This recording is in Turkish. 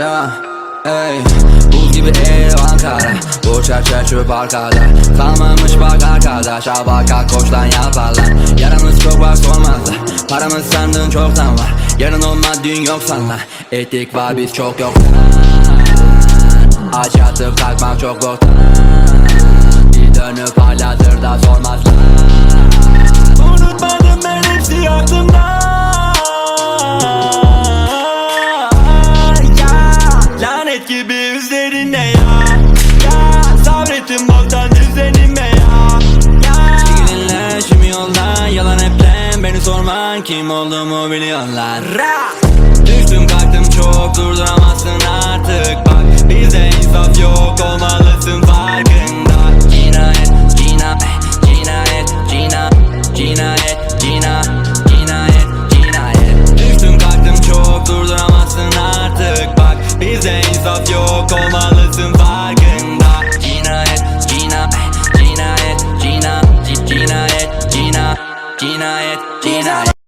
Ya, gibi ev Ankara. Burç erçer çöp arkada. Kalmamış bak arkadaş Al baka koçtan yaparlar. Yaramız çok var sormazlar. Paramız sandığın çoktan var. Yarın olmaz dün yok sanma Etik var biz çok yok Aç yatıp kalkmak çok korktan Bir dönüp hala da sormazlar. Gibi üzerine ya. Ya sabrettim boktan düzenime ya. Ya. Çekilinle şimdi yoldan yalan eplem Beni sorman kim olduğumu biliyorlar. Ra! Düştüm kalktım çok durduramazsın Bak bizde insaf yok olmalısın farkında. Cinayet, cinayet, cinayet, cinayet, cinayet, cinayet, cinayet, cinayet